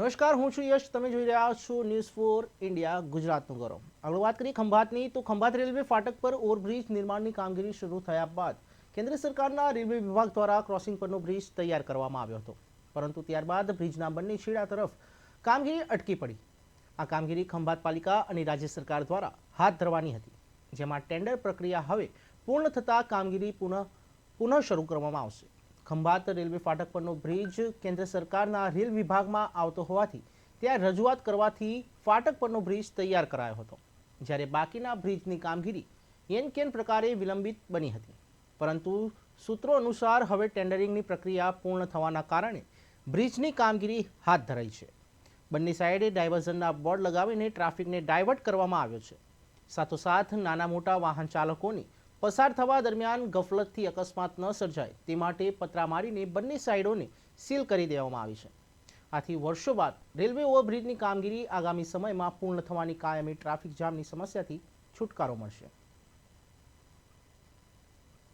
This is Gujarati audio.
નમસ્કાર, હું છું યશ. તમે જોઈ રહ્યા છો ન્યૂઝ ફોર ઇન્ડિયા ગુજરાતનું ગૌરવ. આગળ વાત કરીએ ખંભાતની, તો ખંભાત રેલવે ફાટક પર ઓવરબ્રિજ નિર્માણની કામગીરી શરૂ થયા બાદ કેન્દ્ર સરકારના રેલવે વિભાગ દ્વારા ક્રોસિંગ પરનો બ્રિજ તૈયાર કરવામાં આવ્યો હતો. પરંતુ ત્યારબાદ બ્રિજના બંને છેડા તરફ કામગીરી અટકી પડી. આ કામગીરી ખંભાત પાલિકા અને રાજ્ય સરકાર દ્વારા હાથ ધરવાની હતી. જેમાં ટેન્ડર પ્રક્રિયા હવે પૂર્ણ થતાં કામગીરી પુનઃ પુનઃ શરૂ કરવામાં આવશે. ખંભાત રેલવે ફાટક પરનો બ્રિજ કેન્દ્ર સરકારના રેલ વિભાગમાં આવતો હોવાથી ત્યાં રજૂઆત કરવાથી ફાટક પરનો બ્રિજ તૈયાર કરાયો હતો. જ્યારે બાકીના બ્રિજની કામગીરી એન કેન પ્રકારે વિલંબિત બની હતી. પરંતુ સૂત્રો અનુસાર હવે ટેન્ડરિંગની પ્રક્રિયા પૂર્ણ થવાના કારણે બ્રિજની કામગીરી હાથ ધરાઈ છે. બંને સાઈડે ડાયવર્ઝનના બોર્ડ લગાવીને ટ્રાફિકને ડાયવર્ટ કરવામાં આવ્યો છે. સાથોસાથ નાના મોટા વાહન ચાલકોની પસાર થવા દરમિયાન ગફલતથી અકસ્માત ન સર્જાય તે માટે પતરા મારીને બંને સાઈડોને સીલ કરી દેવામાં આવી છે. આથી વર્ષો બાદ રેલવે ઓવરબ્રિજની કામગીરી આગામી સમયમાં પૂર્ણ થવાની કાયમી ટ્રાફિક જામની સમસ્યાથી છુટકારો મળશે.